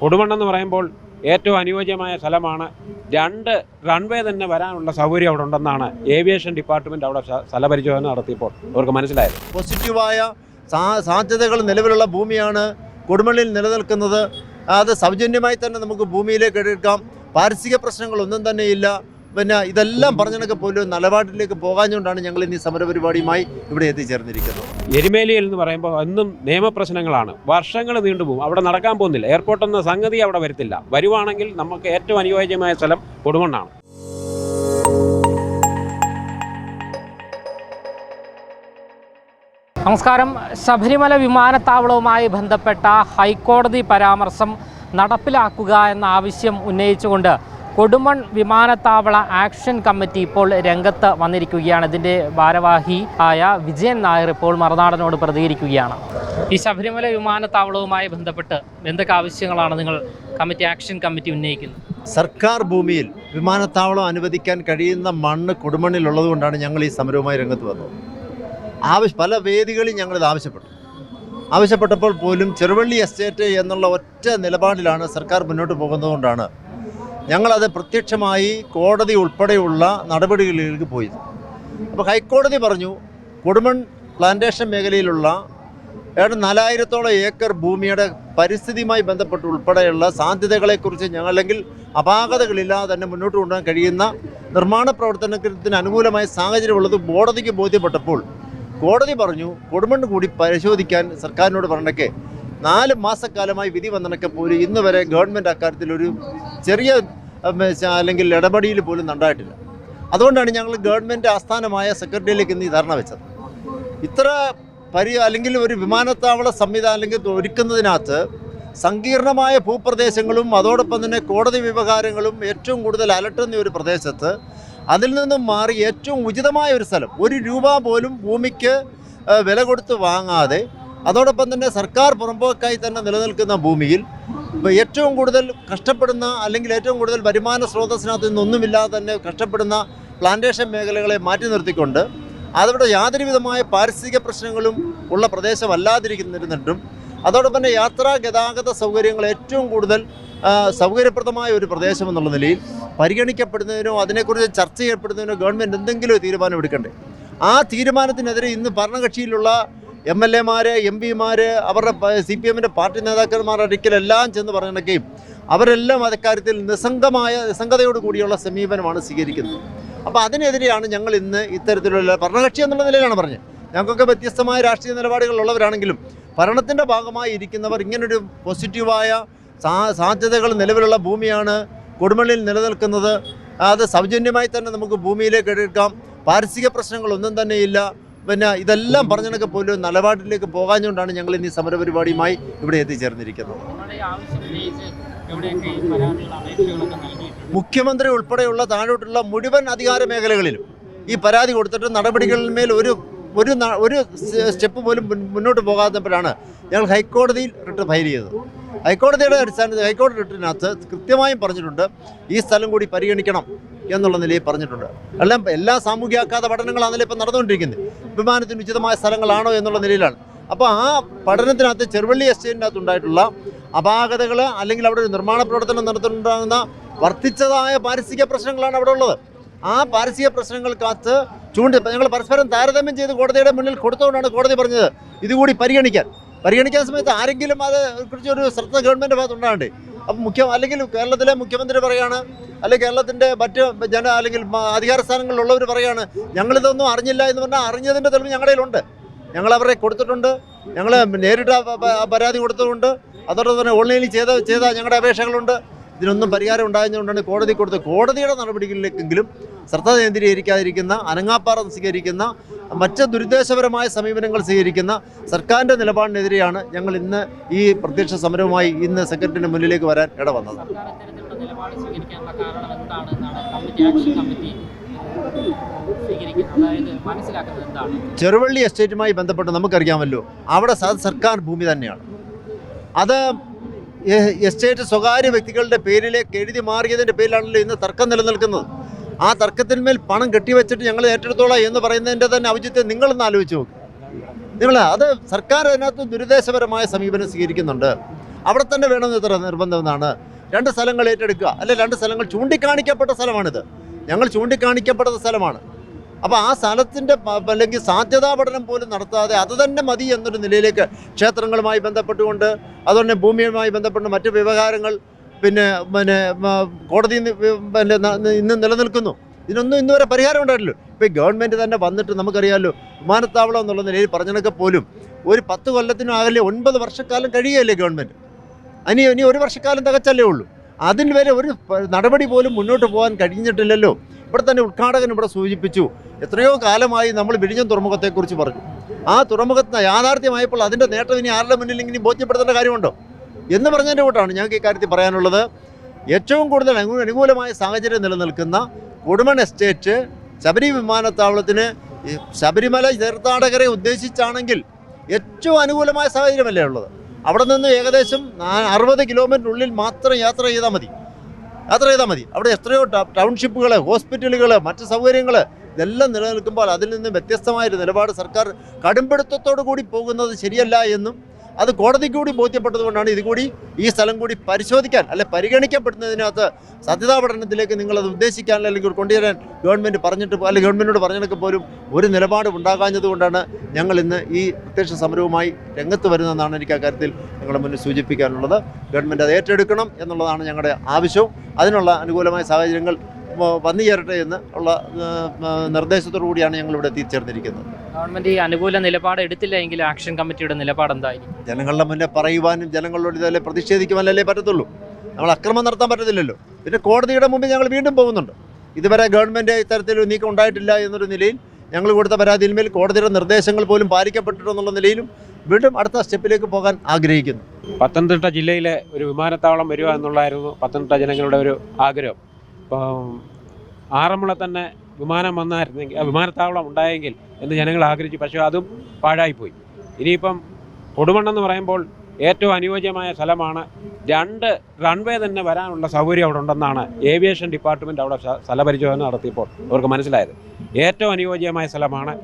കൊടുമണ്ണ് എന്ന് പറയുമ്പോൾ ഏറ്റവും അനുയോജ്യമായ സ്ഥലമാണ്. രണ്ട് റൺവേ തന്നെ വരാനുള്ള സൗകര്യം അവിടെ ഉണ്ടെന്നാണ് ഏവിയേഷൻ ഡിപ്പാർട്ട്മെന്റ് അവിടെ സ്ഥ- സ്ഥലപരിശോധന നടത്തിയപ്പോൾ അവർക്ക് മനസ്സിലായത്. പോസിറ്റീവായ സാധ്യതകൾ നിലവിലുള്ള ഭൂമിയാണ് കൊടുമണ്ണിൽ നിലനിൽക്കുന്നത്. അത് സൗജന്യമായി തന്നെ നമുക്ക് ഭൂമിയിലേക്ക് എടുക്കാം. പാരിസ്ഥിതിക പ്രശ്നങ്ങളൊന്നും തന്നെയില്ല. പിന്നെ ഇതെല്ലാം പറഞ്ഞതൊക്കെ പോലും നിലപാടിലേക്ക് പോകാഞ്ഞുകൊണ്ടാണ് ഞങ്ങൾ ഇനി ഈ സമരപരിപാടിയുമായി ഇവിടെ എത്തിച്ചേർന്നിരിക്കുന്നത്. എരുമേലിയിൽ എന്ന് പറയുമ്പോൾ എന്നും നിയമപ്രശ്നങ്ങളാണ്. വർഷങ്ങൾ നീണ്ടുപോകും അവിടെ നടക്കാൻ പോകുന്നില്ല. എയർപോർട്ട് എന്ന സംഗതി അവിടെ വരത്തില്ല. വരുവാണെങ്കിൽ നമുക്ക് ഏറ്റവും അനുയോജ്യമായ സ്ഥലം കൊടുമണ്ണാണ് നമസ്കാരം. ശബരിമല വിമാനത്താവളവുമായി ബന്ധപ്പെട്ട ഹൈക്കോടതി പരാമർശം നടപ്പിലാക്കുക എന്ന ആവശ്യം ഉന്നയിച്ചുകൊണ്ട് കൊടുമൺ വിമാനത്താവള ആക്ഷൻ കമ്മിറ്റി ഇപ്പോൾ രംഗത്ത് വന്നിരിക്കുകയാണ്. ഇതിന്റെ ഭാരവാഹി ആയ വിജയൻ നായർ ഇപ്പോൾ മറുനാടനോട് പ്രതികരിക്കുകയാണ്. ഈ ശബരിമല വിമാനത്താവളവുമായി ബന്ധപ്പെട്ട് എന്തൊക്കെ ആവശ്യങ്ങളാണ് നിങ്ങൾ കമ്മിറ്റി ആക്ഷൻ കമ്മിറ്റി ഉന്നയിക്കുന്നത്? സർക്കാർ ഭൂമിയിൽ വിമാനത്താവളം അനുവദിക്കാൻ കഴിയുന്ന മണ്ണ് കൊടുമണ്ണിലുള്ളത് കൊണ്ടാണ് ഞങ്ങൾ ഈ സമരവുമായി രംഗത്ത് വന്നത്. ആവശ്യ പല വേദികളിൽ ഞങ്ങളിത് ആവശ്യപ്പെട്ടു. ആവശ്യപ്പെട്ടപ്പോൾ പോലും ചെറുവള്ളി എസ്റ്റേറ്റ് എന്നുള്ള ഒറ്റ നിലപാടിലാണ് സർക്കാർ മുന്നോട്ട് പോകുന്നതുകൊണ്ടാണ് ഞങ്ങളത് പ്രത്യക്ഷമായി കോടതി ഉൾപ്പെടെയുള്ള നടപടികളിലേക്ക് പോയി. അപ്പോൾ ഹൈക്കോടതി പറഞ്ഞു കൊടുമൺ പ്ലാന്റേഷൻ മേഖലയിലുള്ള ഏതാണ്ട് നാലായിരത്തോളം ഏക്കർ ഭൂമിയുടെ പരിസ്ഥിതിയുമായി ബന്ധപ്പെട്ട് ഉൾപ്പെടെയുള്ള സാധ്യതകളെക്കുറിച്ച് ഞങ്ങൾ അല്ലെങ്കിൽ അപാകതകളില്ലാതെ തന്നെ മുന്നോട്ട് കൊണ്ടുപോകാൻ കഴിയുന്ന നിർമ്മാണ പ്രവർത്തനത്തിന് അനുകൂലമായ സാഹചര്യമുള്ളത് കോടതിക്ക് ബോധ്യപ്പെട്ടപ്പോൾ കോടതി പറഞ്ഞു കൊടുമണ്ണ് കൂടി പരിശോധിക്കാൻ സർക്കാരിനോട് പറഞ്ഞൊക്കെ നാല് മാസക്കാലമായി വിധി വന്നിടക്കെ പോലും ഇന്ന് വരെ ഗവൺമെന്റ് അക്കാര്യത്തിൽ ഒരു ചെറിയ അല്ലെങ്കിൽ ഇടപെടിയിൽ പോലും ഉണ്ടായിട്ടില്ല അതുകൊണ്ടാണ് ഞങ്ങൾ ഗവൺമെന്റ് ആസ്ഥാനമായ സെക്രട്ടറിയിലേക്ക് ഇന്ന് ഈ ധാരണ വെച്ചത്. ഇത്ര പരി അല്ലെങ്കിൽ ഒരു വിമാനത്താവള സംവിധാനം അല്ലെങ്കിൽ ഒരുക്കുന്നതിനകത്ത് സങ്കീർണമായ ഭൂപ്രദേശങ്ങളും അതോടൊപ്പം തന്നെ കോടതി വ്യവഹാരങ്ങളും ഏറ്റവും കൂടുതൽ അലട്ടുന്ന ഒരു പ്രദേശത്ത് അതിൽ നിന്നും മാറി ഏറ്റവും ഉചിതമായ ഒരു സ്ഥലം ഒരു രൂപ പോലും ഭൂമിക്ക് വില കൊടുത്ത് വാങ്ങാതെ അതോടൊപ്പം തന്നെ സർക്കാർ പുറമ്പോക്കായി തന്നെ നിലനിൽക്കുന്ന ഭൂമിയിൽ ഇപ്പോൾ ഏറ്റവും കൂടുതൽ കഷ്ടപ്പെടുന്ന അല്ലെങ്കിൽ ഏറ്റവും കൂടുതൽ വരുമാന സ്രോതസ്സിനകത്ത് നിന്നൊന്നുമില്ലാതെ തന്നെ കഷ്ടപ്പെടുന്ന പ്ലാന്റേഷൻ മേഖലകളെ മാറ്റി നിർത്തിക്കൊണ്ട് അതവിടെ യാതൊരു വിധമായ പാരിസ്ഥിതിക പ്രശ്നങ്ങളും ഉള്ള പ്രദേശമല്ലാതിരിക്കുന്നിരുന്നിട്ടും അതോടൊപ്പം തന്നെ യാത്രാ ഗതാഗത സൗകര്യങ്ങൾ ഏറ്റവും കൂടുതൽ സൗകര്യപ്രദമായ ഒരു പ്രദേശം എന്നുള്ള നിലയിൽ പരിഗണിക്കപ്പെടുന്നതിനോ അതിനെക്കുറിച്ച് ചർച്ച ചെയ്യപ്പെടുന്നതിനോ ഗവൺമെന്റ് എന്തെങ്കിലും തീരുമാനം എടുക്കണ്ടേ? ആ തീരുമാനത്തിനെതിരെ ഇന്ന് ഭരണകക്ഷിയിലുള്ള എം എൽ എമാർ എം പിമാർ അവരുടെ സി പി എമ്മിന്റെ പാർട്ടി നേതാക്കന്മാർ ഒരിക്കലെല്ലാം ചെന്ന് പറയുകയും അവരെല്ലാം അക്കാര്യത്തിൽ നിസ്സംഗമായ നിസ്സംഗതയോട് കൂടിയുള്ള സമീപനമാണ് സ്വീകരിക്കുന്നത്. അപ്പോൾ അതിനെതിരെയാണ് ഞങ്ങൾ ഇന്ന് ഇത്തരത്തിലുള്ള ഭരണകക്ഷി എന്നുള്ള നിലയിലാണ് പറഞ്ഞത്. ഞങ്ങൾക്കൊക്കെ വ്യത്യസ്തമായ രാഷ്ട്രീയ നിലപാടുകളുള്ളവരാണെങ്കിലും ഭരണത്തിന്റെ ഭാഗമായി ഇരിക്കുന്നവർ ഇങ്ങനൊരു പോസിറ്റീവായ സാ സാധ്യതകൾ നിലവിലുള്ള ഭൂമിയാണ് കൊടുമണ്ണിൽ നിലനിൽക്കുന്നത്. അത് സൗജന്യമായി തന്നെ നമുക്ക് ഭൂമിയിലേക്ക് എടുക്കാം. പാരിസ്ഥിതിക പ്രശ്നങ്ങളൊന്നും തന്നെയില്ല പിന്നെ ഇതെല്ലാം പറഞ്ഞതൊക്കെ പോലും നിലപാടിലേക്ക് പോകാഞ്ഞുകൊണ്ടാണ് ഞങ്ങൾ ഇനി സമരപരിപാടിയുമായി ഇവിടെ എത്തിച്ചേർന്നിരിക്കുന്നത്. മുഖ്യമന്ത്രി ഉൾപ്പെടെയുള്ള താഴോട്ടുള്ള മുഴുവൻ അധികാര മേഖലകളിലും ഈ പരാതി കൊടുത്തിട്ട് നടപടികളിന്മേൽ ഒരു ഒരു ഒരു സ്റ്റെപ്പ് പോലും മുന്നോട്ട് പോകാത്തപ്പോഴാണ് ഞങ്ങൾ ഹൈക്കോടതിയിൽ റിട്ട് ഫയൽ ചെയ്തത്. ഹൈക്കോടതിയുടെ അടിസ്ഥാനത്തിൽ ഹൈക്കോടതി റിട്ടിനകത്ത് കൃത്യമായും പറഞ്ഞിട്ടുണ്ട് ഈ സ്ഥലം കൂടി പരിഗണിക്കണം എന്നുള്ള നിലയിൽ പറഞ്ഞിട്ടുണ്ട്. എല്ലാം എല്ലാ സാമൂഹ്യ ആഘാത പഠനങ്ങളാണല്ലോ ഇപ്പം നടന്നുകൊണ്ടിരിക്കുന്നത്. വിമാനത്തിന് ഉചിതമായ സ്ഥലങ്ങളാണോ എന്നുള്ള നിലയിലാണ്. അപ്പോൾ ആ പഠനത്തിനകത്ത് ചെറുവള്ളി എസ്റ്റേറ്റിനകത്ത് ഉണ്ടായിട്ടുള്ള അപാകതകൾ അല്ലെങ്കിൽ അവിടെ ഒരു നിർമ്മാണ പ്രവർത്തനം നടത്തുന്നുണ്ടാകുന്ന വർദ്ധിച്ചതായ പാരിസ്ഥിതിക പ്രശ്നങ്ങളാണ് അവിടെ ഉള്ളത്. ആ പാരിസ്ഥിതിക പ്രശ്നങ്ങൾക്കകത്ത് ചൂണ്ടി ഞങ്ങൾ പരസ്പരം താരതമ്യം ചെയ്ത് കോടതിയുടെ മുന്നിൽ കൊടുത്തുകൊണ്ടാണ് കോടതി പറഞ്ഞത്. ഇതുകൂടി പരിഗണിക്കാൻ. പരിഗണിക്കാൻ സമയത്ത് ആരെങ്കിലും അത് കുറിച്ച് ഒരു ശ്രദ്ധ ഗവൺമെന്റ് ഭാഗത്ത് ഉണ്ടാകണ്ടേ അപ്പം മുഖ്യ അല്ലെങ്കിൽ കേരളത്തിലെ മുഖ്യമന്ത്രി പറയാണ് അല്ലെങ്കിൽ കേരളത്തിന്റെ മറ്റ് ജന അല്ലെങ്കിൽ അധികാര സ്ഥാനങ്ങളിലുള്ളവർ പറയാണ് ഞങ്ങളിതൊന്നും അറിഞ്ഞില്ല എന്ന് പറഞ്ഞാൽ അറിഞ്ഞതിന്റെ തെളിവ് ഞങ്ങളുടെ ഞങ്ങൾ അവരെ കൊടുത്തിട്ടുണ്ട്. ഞങ്ങൾ നേരിട്ട് പരാതി കൊടുത്തിട്ടുണ്ട്. അതോടൊപ്പം തന്നെ ഓൺലൈനിൽ ചെയ്ത ചെയ്ത ഞങ്ങളുടെ അപേക്ഷകളുണ്ട്. ഇതിനൊന്നും പരിഹാരം ഉണ്ടായതുകൊണ്ടാണ് കോടതി കൊടുത്ത കോടതിയുടെ നടപടികളിലേക്കെങ്കിലും ശ്രദ്ധ കേന്ദ്രീകരിക്കാതിരിക്കുന്ന അനങ്ങാപ്പാറ സ്വീകരിക്കുന്ന മറ്റ് ദുരുദ്ദേശപരമായ സമീപനങ്ങൾ സ്വീകരിക്കുന്ന സർക്കാരിന്റെ നിലപാടിനെതിരെയാണ് ഞങ്ങൾ ഇന്ന് ഈ പ്രത്യക്ഷ സമരവുമായി ഇന്ന് സെക്രട്ടറിയുടെ മുന്നിലേക്ക് വരാൻ ഇടവന്നത്. ചെറുവള്ളി എസ്റ്റേറ്റുമായി ബന്ധപ്പെട്ട് നമുക്കറിയാമല്ലോ അവിടെ സർക്കാർ ഭൂമി തന്നെയാണ്. അത് എസ്റ്റേറ്റ് സ്വകാര്യ വ്യക്തികളുടെ പേരിലേക്ക് എഴുതി മാറിയതിന്റെ പേരിലാണല്ലോ ഇന്ന് തർക്കം നിലനിൽക്കുന്നത്. ആ തർക്കത്തിന്മേൽ പണം കെട്ടിവെച്ചിട്ട് ഞങ്ങൾ ഏറ്റെടുത്തോളാം എന്ന് പറയുന്നതിന്റെ തന്നെ ഔചിത്യം നിങ്ങളൊന്ന് ആലോചിച്ച് നോക്ക്. നിങ്ങൾ അത് സർക്കാർ അതിനകത്ത് ദുരുദ്ദേശപരമായ സമീപനം സ്വീകരിക്കുന്നുണ്ട്. അവിടെ തന്നെ വേണമെന്ന് എത്ര നിർബന്ധമെന്നാണ് രണ്ട് സ്ഥലങ്ങൾ ഏറ്റെടുക്കുക. അല്ലെ രണ്ട് സ്ഥലങ്ങൾ ചൂണ്ടിക്കാണിക്കപ്പെട്ട സ്ഥലമാണിത്. ഞങ്ങൾ ചൂണ്ടിക്കാണിക്കപ്പെട്ട സ്ഥലമാണ്. അപ്പോൾ ആ സ്ഥലത്തിന്റെ അല്ലെങ്കിൽ സാധ്യതാ പഠനം പോലും നടത്താതെ അത് തന്നെ മതി എന്നൊരു നിലയിലേക്ക് ക്ഷേത്രങ്ങളുമായി ബന്ധപ്പെട്ടുകൊണ്ട് അതുപോലെ ഭൂമിയുമായി ബന്ധപ്പെട്ട മറ്റ് വ്യവഹാരങ്ങൾ പിന്നെ പിന്നെ കോടതി പിന്നെ ഇന്ന് നിലനിൽക്കുന്നു. ഇതിനൊന്നും ഇന്നുവരെ പരിഹാരം ഉണ്ടായിട്ടില്ല. ഇപ്പോൾ ഗവൺമെന്റ് തന്നെ വന്നിട്ട് നമുക്കറിയാമല്ലോ വിമാനത്താവളം എന്നുള്ള നിലയിൽ പറഞ്ഞതൊക്കെ പോലും ഒരു പത്ത് കൊല്ലത്തിനും അകലെ ഒൻപത് വർഷക്കാലം കഴിയുകയല്ലേ ഗവൺമെന്റ് ഇനി ഇനി ഒരു വർഷക്കാലം തികച്ചല്ലേ ഉള്ളൂ. അതിന് വരെ ഒരു നടപടി പോലും മുന്നോട്ട് പോകാൻ കഴിഞ്ഞിട്ടില്ലല്ലോ. ഇവിടെ തന്നെ ഉദ്ഘാടകൻ ഇവിടെ സൂചിപ്പിച്ചു. എത്രയോ കാലമായി നമ്മൾ വിഴിഞ്ഞം തുറമുഖത്തെക്കുറിച്ച് പറഞ്ഞു. ആ തുറമുഖത്തിന് യാഥാർത്ഥ്യമായപ്പോൾ അതിന്റെ നേട്ടം ഇനി ആരുടെ മുന്നിൽ ഇനി ബോധ്യപ്പെടുത്തേണ്ട കാര്യമുണ്ടോ? എന്ന് പറഞ്ഞതിന്റെ കൂട്ടാണ് ഞങ്ങൾക്ക് ഇക്കാര്യത്തിൽ പറയാനുള്ളത്. ഏറ്റവും കൂടുതൽ അനു- അനുകൂലമായ സാഹചര്യം നിലനിൽക്കുന്ന കൊടുമൺ എസ്റ്റേറ്റ് ശബരി വിമാനത്താവളത്തിന് ശബരിമല തീർത്ഥാടകരെ ഉദ്ദേശിച്ചാണെങ്കിൽ ഏറ്റവും അനുകൂലമായ സാഹചര്യമല്ലേ ഉള്ളത്? അവിടെ നിന്ന് ഏകദേശം അറുപത് കിലോമീറ്ററിനുള്ളിൽ മാത്രം യാത്ര ചെയ്താൽ മതി. യാത്ര ചെയ്താൽ മതി. അവിടെ എത്രയോ ടൗൺഷിപ്പുകൾ ഹോസ്പിറ്റലുകൾ മറ്റ് സൗകര്യങ്ങൾ ഇതെല്ലാം നിലനിൽക്കുമ്പോൾ അതിൽ നിന്ന് വ്യത്യസ്തമായൊരു നിലപാട് സർക്കാർ കടുംപിടുത്തത്തോടു കൂടി പോകുന്നത് ശരിയല്ല എന്നും അത് കോടതിക്ക് കൂടി ബോധ്യപ്പെട്ടതുകൊണ്ടാണ് ഇതുകൂടി ഈ സ്ഥലം കൂടി പരിശോധിക്കാൻ അല്ലെ പരിഗണിക്കപ്പെടുന്നതിനകത്ത് സത്യതാ പഠനത്തിലേക്ക് നിങ്ങളത് ഉദ്ദേശിക്കാൻ അല്ലെങ്കിൽ കൊണ്ടുവരാൻ ഗവൺമെന്റ് പറഞ്ഞിട്ട് അല്ലെ ഗവൺമെന്റിനോട് പറഞ്ഞിട്ടൊക്കെ പോലും ഒരു നിലപാട് ഉണ്ടാകാഞ്ഞതുകൊണ്ടാണ് ഞങ്ങൾ ഇന്ന് ഈ പ്രത്യക്ഷ സമരവുമായി രംഗത്ത് വരുന്നതെന്നാണ് എനിക്ക് ആ കാര്യത്തിൽ ഞങ്ങളുടെ മുന്നിൽ സൂചിപ്പിക്കാനുള്ളത്. ഗവൺമെന്റ് അത് ഏറ്റെടുക്കണം എന്നുള്ളതാണ് ഞങ്ങളുടെ ആവശ്യവും. അതിനുള്ള അനുകൂലമായ സാഹചര്യങ്ങൾ വന്നു ചേരട്ടെ എന്ന് ഉള്ള നിർദ്ദേശത്തോടു കൂടിയാണ് ഞങ്ങൾ ഇവിടെ എത്തിച്ചേർന്നിരിക്കുന്നത്. ഗവൺമെന്റ് ഈ അനുകൂല നിലപാട് എടുത്തില്ല എങ്കിൽ ആക്ഷൻ കമ്മിറ്റിയുടെ നിലപാട് എന്തായിരിക്കും ജനങ്ങളുടെ മുന്നേ പറയുവാനും ജനങ്ങളോട് ഇതല്ലേ പ്രതിഷേധിക്കുവാനല്ലേ പറ്റത്തുള്ളൂ. നമ്മൾ അക്രമം നടത്താൻ പറ്റത്തില്ലല്ലോ. പിന്നെ കോടതിയുടെ മുമ്പിൽ ഞങ്ങൾ വീണ്ടും പോകുന്നുണ്ട്. ഇതുവരെ ഗവൺമെന്റ് ഇത്തരത്തിലൊരു നീക്കം ഉണ്ടായിട്ടില്ല എന്നൊരു നിലയിൽ ഞങ്ങൾ കൊടുത്ത പരാതിയിന്മേൽ കോടതിയുടെ നിർദ്ദേശങ്ങൾ പോലും പാലിക്കപ്പെട്ടിട്ടുള്ള നിലയിലും വീണ്ടും അടുത്ത സ്റ്റെപ്പിലേക്ക് പോകാൻ ആഗ്രഹിക്കുന്നു. പത്തനംതിട്ട ജില്ലയിലെ ഒരു വിമാനത്താവളം വരിക എന്നുള്ളതായിരുന്നു പത്തനംതിട്ട ജനങ്ങളുടെ ഒരു ആഗ്രഹം. ഇപ്പം ആറന്മുള തന്നെ വിമാനം വന്നായിരുന്നെങ്കിൽ വിമാനത്താവളം ഉണ്ടായെങ്കിൽ എന്ന് ജനങ്ങൾ ആഗ്രഹിച്ചു. പക്ഷേ അതും പാഴായിപ്പോയി. ഇനിയിപ്പം കൊടുമണ്ണെന്ന് പറയുമ്പോൾ ഏറ്റവും അനുയോജ്യമായ സ്ഥലമാണ് രണ്ട് റൺവേ തന്നെ വരാനുള്ള സൗകര്യം അവിടെ ഉണ്ടെന്നാണ് ഏവിയേഷൻ ഡിപ്പാർട്ട്മെന്റ് അവിടെ സ്ഥ- സ്ഥലപരിശോധന നടത്തിയപ്പോൾ അവർക്ക് മനസ്സിലായത്. ഏറ്റവും അനുയോജ്യമായ സ്ഥലമാണ്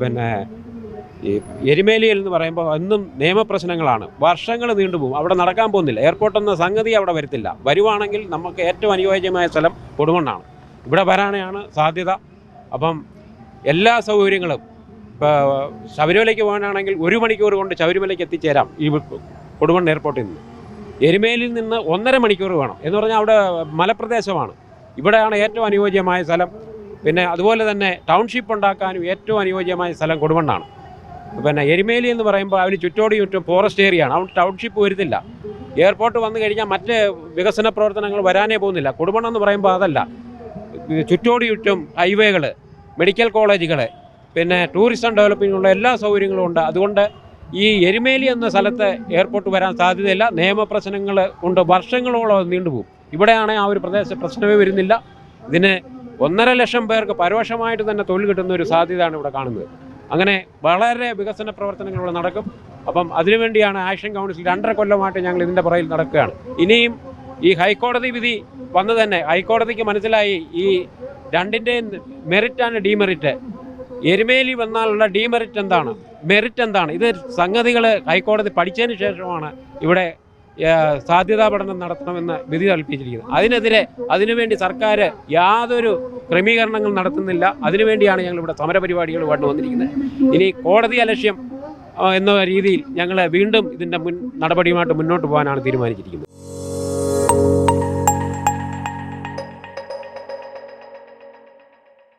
പിന്നെ ഈ എരുമേലിയിൽ എന്ന് പറയുമ്പോൾ എന്നും നിയമപ്രശ്നങ്ങളാണ്. വർഷങ്ങൾ നീണ്ടുപോകും അവിടെ നടക്കാൻ പോകുന്നില്ല. എയർപോർട്ട് എന്ന സംഗതി അവിടെ വരത്തില്ല. വരുവാണെങ്കിൽ നമുക്ക് ഏറ്റവും അനുയോജ്യമായ സ്ഥലം കൊടുമണ്ണാണ് ഇവിടെ വരാനാണ് സാധ്യത. അപ്പം എല്ലാ സൗകര്യങ്ങളും ഇപ്പോൾ ശബരിമലയ്ക്ക് പോകാനാണെങ്കിൽ ഒരു മണിക്കൂർ കൊണ്ട് ശബരിമലയ്ക്ക് എത്തിച്ചേരാം ഈ കൊടുമണ്ണ് എയർപോർട്ടിൽ നിന്ന്. എരുമേലിയിൽ നിന്ന് ഒന്നര മണിക്കൂർ വേണം. എന്ന് പറഞ്ഞാൽ അവിടെ മലപ്രദേശമാണ്. ഇവിടെയാണ് ഏറ്റവും അനുയോജ്യമായ സ്ഥലം. പിന്നെ അതുപോലെ തന്നെ ടൗൺഷിപ്പ് ഉണ്ടാക്കാനും ഏറ്റവും അനുയോജ്യമായ സ്ഥലം കൊടുമണ്ണാണ് പിന്നെ എരുമേലി എന്ന് പറയുമ്പോൾ അതിന് ചുറ്റോടി ചുറ്റും ഫോറസ്റ്റ് ഏരിയ ആണ്. അവിടെ ടൗൺഷിപ്പ് വരുന്നില്ല. എയർപോർട്ട് വന്നു കഴിഞ്ഞാൽ മറ്റ് വികസന പ്രവർത്തനങ്ങൾ വരാനേ പോകുന്നില്ല. കൊടുമണ്ണം എന്ന് പറയുമ്പോൾ അതല്ല. ചുറ്റോടി ചുറ്റും ഹൈവേകൾ മെഡിക്കൽ കോളേജുകൾ പിന്നെ ടൂറിസം ഡെവലപ്പിങ്ങുള്ള എല്ലാ സൗകര്യങ്ങളും ഉണ്ട്. അതുകൊണ്ട് ഈ എരുമേലി എന്ന സ്ഥലത്ത് എയർപോർട്ട് വരാൻ സാധ്യതയില്ല. നിയമപ്രശ്നങ്ങൾ കൊണ്ട് വർഷങ്ങളോളം നീണ്ടുപോകും. ഇവിടെയാണെങ്കിൽ ആ ഒരു പ്രദേശ പ്രശ്നമേ വരുന്നില്ല. ഇതിന് ഒന്നര ലക്ഷം പേർക്ക് പരോക്ഷമായിട്ട് തന്നെ തൊഴിൽ കിട്ടുന്ന ഒരു സാധ്യതയാണ് ഇവിടെ കാണുന്നത്. അങ്ങനെ വളരെ വികസന പ്രവർത്തനങ്ങൾ ഇവിടെ നടക്കും. അപ്പം അതിനുവേണ്ടിയാണ് ആക്ഷൻ കൗൺസിൽ രണ്ടര കൊല്ലമായിട്ട് ഞങ്ങൾ ഇതിന്റെ പുറകിൽ നടക്കുകയാണ്. ഇനിയും ഈ ഹൈക്കോടതി വിധി വന്നു തന്നെ ഹൈക്കോടതിക്ക് മനസ്സിലായി ഈ രണ്ടിന്റെയും മെറിറ്റ് ആണ് ഡീമെറിറ്റ്. എരുമേലി വന്നാലുള്ള ഡീമെറിറ്റ് എന്താണ്? മെറിറ്റ് എന്താണ്? ഇത് സംഗതികൾ ഹൈക്കോടതി പഠിച്ചതിന് ശേഷമാണ് ഇവിടെ സാധ്യതാ പഠനം നടത്തണമെന്ന് വിധി കൽപ്പിച്ചിരിക്കുന്നത് അതിനെതിരെ അതിനുവേണ്ടി സർക്കാർ യാതൊരു ക്രമീകരണങ്ങൾ നടത്തുന്നില്ല. അതിനുവേണ്ടിയാണ് ഞങ്ങൾ ഇവിടെ സമരപരിപാടികൾ കൊണ്ടു വന്നിരിക്കുന്നത്. ഇനി കോടതി അലക്ഷ്യം എന്ന രീതിയിൽ ഞങ്ങൾ വീണ്ടും ഇതിന്റെ മുൻ നടപടിയുമായിട്ട് മുന്നോട്ട് പോകാനാണ് തീരുമാനിച്ചിരിക്കുന്നത്.